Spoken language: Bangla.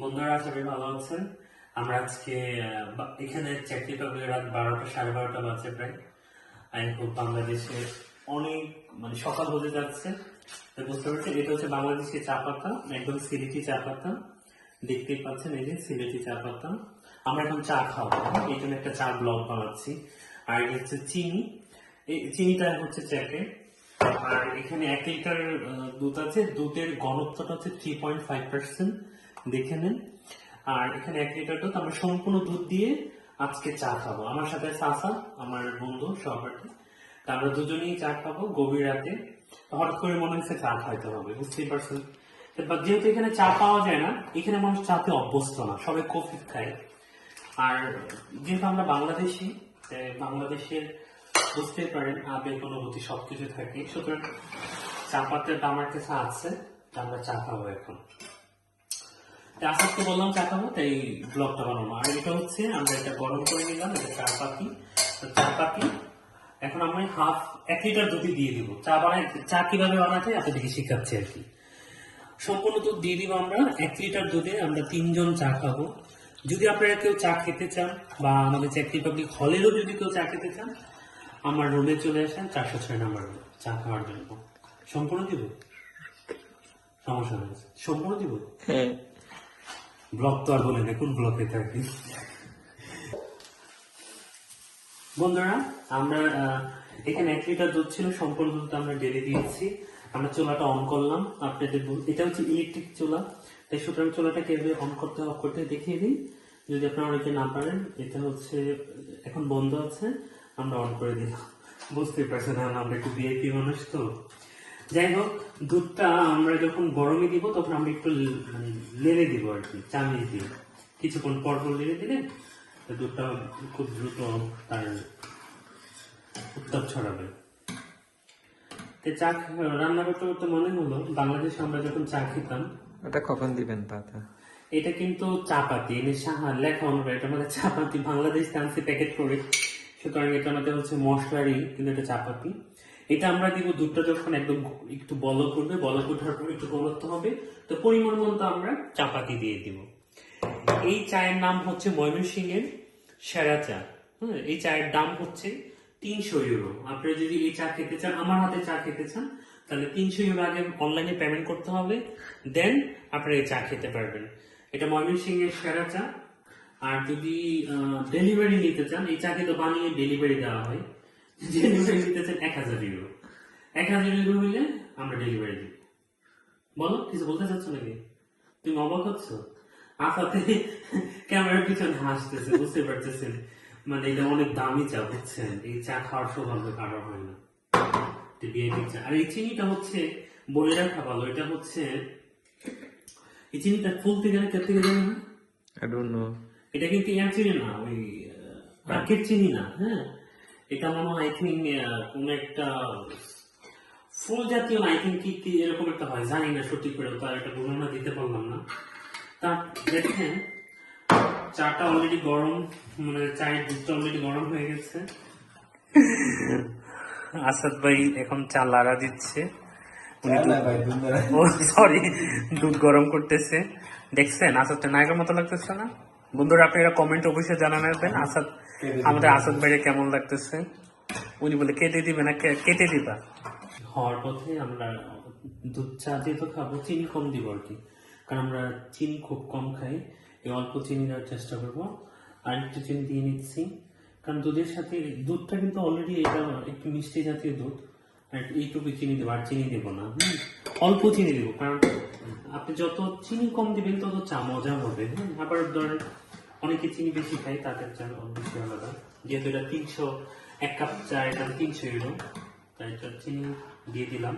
বন্ধুরা, আশা ভালো আছেন। আমরা আজকে এখানে চাকরি পাবলি রাত বারোটা, সাড়ে বারোটা বাজে প্রায়। হোপ বাংলাদেশে অনেক মানে সকাল হতে যাচ্ছে। বুঝতে পারছেন, এটা হচ্ছে বাংলাদেশি চা পাতা, একদম সিলেটি চা পাতা। দেখতেই পাচ্ছেন এই যে সিলেটি চা পাতা। আমরা এখন চা খাব। এই জন্য একটা চা ব্লগ বানাচ্ছি। আর এটা হচ্ছে চিনি। এই চিনিটা হচ্ছে চ্যাপে আর এখানে এক লিটার দুধ আছে। দুধের ঘনত্বটা হচ্ছে থ্রি পয়েন্ট ফাইভ পার্সেন্ট দেখে নেন। আর এখানে এক লিটার দুধ, আমরা সম্পূর্ণ দুধ দিয়ে আজকে চা খাব। আমার সাথে চাচা, আমার বন্ধু, সহপাঠী তা আমরা দুজনেই চা খাব গভীর রাতে। হঠাৎ করে মনে হচ্ছে চা খাইতে হবে, বুঝতেই পারছেন? যেহেতু এখানে চা পাওয়া যায় না, এখানে মানুষ চাতে অভ্যস্ত না, সবাই কফি খায়। আর যেহেতু আমরা বাংলাদেশি বাংলাদেশের বুঝতেই পারেন, আবেগ, অনুভূতি সবকিছু থাকে। সুতরাং চা পাতাটা আমার কাছে আছে আমরা চা খাব এখন। আসাদকে বললাম চা খাব তাই ব্লগটা বানাবো। আর এটা হচ্ছে, আমরা এটা গরম করে নিলাম, এটা চা পাতি। চা পাতি, এখন আমরা হাফ, এক লিটার দুধই দিয়ে দিব। চা বানাই, চা কীভাবে বানাতে আপনাদেরকে শেখাচ্ছি আর কি। সম্পূর্ণ দুধ দিয়ে দিব আমরা, এক লিটার দুধে আমরা তিনজন চা খাব। যদি আপনারা কেউ চা খেতে চান, বা আমাদের চেক রিপাবলিক হলেরও যদি কেউ চা খেতে চান, আমার রুমে চলে আসেন, চারশো ছয় নাম্বার চা খাওয়ার জন্য। সম্পূর্ণ দিব? সমস্যা নেই সম্পূর্ণ দিব? হ্যাঁ। ব্লক তো আর বলে না, কোন ব্লকে থাকি? বন্ধুরা, আমরা এখানে এক লিটার দুধ ছিল, সম্পূর্ণ দুধ আমরা ডেলে দিয়েছি। আমরা চুলাটা অন করলাম। আপনাদের এটা হচ্ছে ইলেকট্রিক চুলা। তাই সুতরাং চুলাটা কীভাবে অন করতে অফ করতে দেখিয়ে দিই। যদি আপনারা অনেকে না পারেন, এটা হচ্ছে, এখন বন্ধ আছে, আমরা অন করে দিলাম। বুঝতেই পারছেন আমরা একটু ভিআইপি মানুষ তো। যাই হোক দুধটা আমরা যখন গরমে দিব তখন আমরা একটু মানে লেড়ে দিব আর কি চামিচ দিয়ে। কিছুক্ষণ পর পর লেড়ে দিলে দুধটা খুব দ্রুত তার উত্তাপ ছড়াবে। তো চা রান্না করতে করতে মনে হলো বাংলাদেশে আমরা যখন চা খেতাম ওটা কখন দিবেন পাতা এটা কিন্তু চাপাতি এনে সাহা লেখা অনুযায়ী এটা আমাদের চাপাতি বাংলাদেশ টান্সি প্যাকেট করে। সুতরাং এটা আমাদের হচ্ছে মশলারই কিন্তু এটা চাপাতি। এটা আমরা দিব দুধটা যখন একদম একটু বলক করবে বলক ওঠার পর একটু ঘনত্ব হবে। তো পরিমাণ মতো আমরা চাপাতি দিয়ে দিব। এই চায়ের নাম হচ্ছে ময়মনসিং এর সেরা চা। হ্যাঁ এই চায়ের দাম হচ্ছে তিনশো ইউরো। আপনারা যদি এই চা খেতে চান, আমার হাতে চা খেতে চান, তাহলে তিনশো ইউরো আগে অনলাইনে পেমেন্ট করতে হবে। দেন আপনারা এই চা খেতে পারবেন। এটা ময়মনসিং এর সেরা চা। আর যদি ডেলিভারি নিতে চান, এই চা কিন্তু বানিয়ে ডেলিভারি দেওয়া হয়। ডেলিভারি নিতে চান এক হাজার ইউরো এক হাজার ইউরো হইলে আমরা ডেলিভারি দিই। বলো কিছু বলতে চাচ্ছ নাকি? তুমি অবাক হচ্ছ? আসাতে ক্যামেরার পিছনে হাসতেছে বুঝতে পারতেছেন। মানে এটা অনেক দামি চা বুঝছেন? এই চা খাওয়ার সৌভাগ্য কারও হয় না। এটা চা। আর এই চিনিটা হচ্ছে বলে রাখা ভালো এটা হচ্ছে এই চিনিটা ফুলতে গেলে কে থেকে জানি না? আই ডোন্ট নো এটা কিন্তু ইয়ার চিনি না ওই প্যাকেট চিনি না হ্যাঁ? এটা মনে হয় আই থিঙ্ক কোন একটা ফুল জাতীয় না আই থিঙ্ক কি কি এরকম একটা হয় জানি না সঠিক করে তার একটা বর্ণনা দিতে পারলাম না। তা দেখেন চাটা অলরেডি গরম মানে চায়ের দুধটা অলরেডি গরম হয়ে গেছে। আসাদ ভাই এখন চা লাড়া দিচ্ছে। ও সরি দুধ গরম করতেছে। দেখছেন আসাদটা নায়কের মতো লাগতেছে না? বন্ধুরা আপনারা কমেন্ট অবশ্যই জানাবেন আসাদ আমাদের আসাদ ভাইরে কেমন লাগতেছে? উনি বলে কেটে দিবে না কেটে দিবা? হওয়ার পথে আমরা দুধ চা দিয়ে তো খাব চিনি কম দিব আর কি। কারণ আমরা চিনি খুব কম খাই। এই অল্প চিনি দেওয়ার চেষ্টা করব। আর একটু চিনি দিয়ে নিচ্ছি। কারণ দুধের সাথে দুধটা কিন্তু অলরেডি এটা একটু মিষ্টি জাতীয় দুধ। এইটুকু চিনি দেবো আর চিনি দেবো না। অল্প চিনি দেবো, কারণ আপনি যত চিনি কম দিবেন, তত চা মজা হবে। আবার ধরেন অনেকে চিনি বেশি খায়, তাদের চা বেশি আলাদা। যেহেতু এটা তিনশো, এক কাপ চা, এটা তিনশো ইউরো তাই চিনি দিয়ে দিলাম।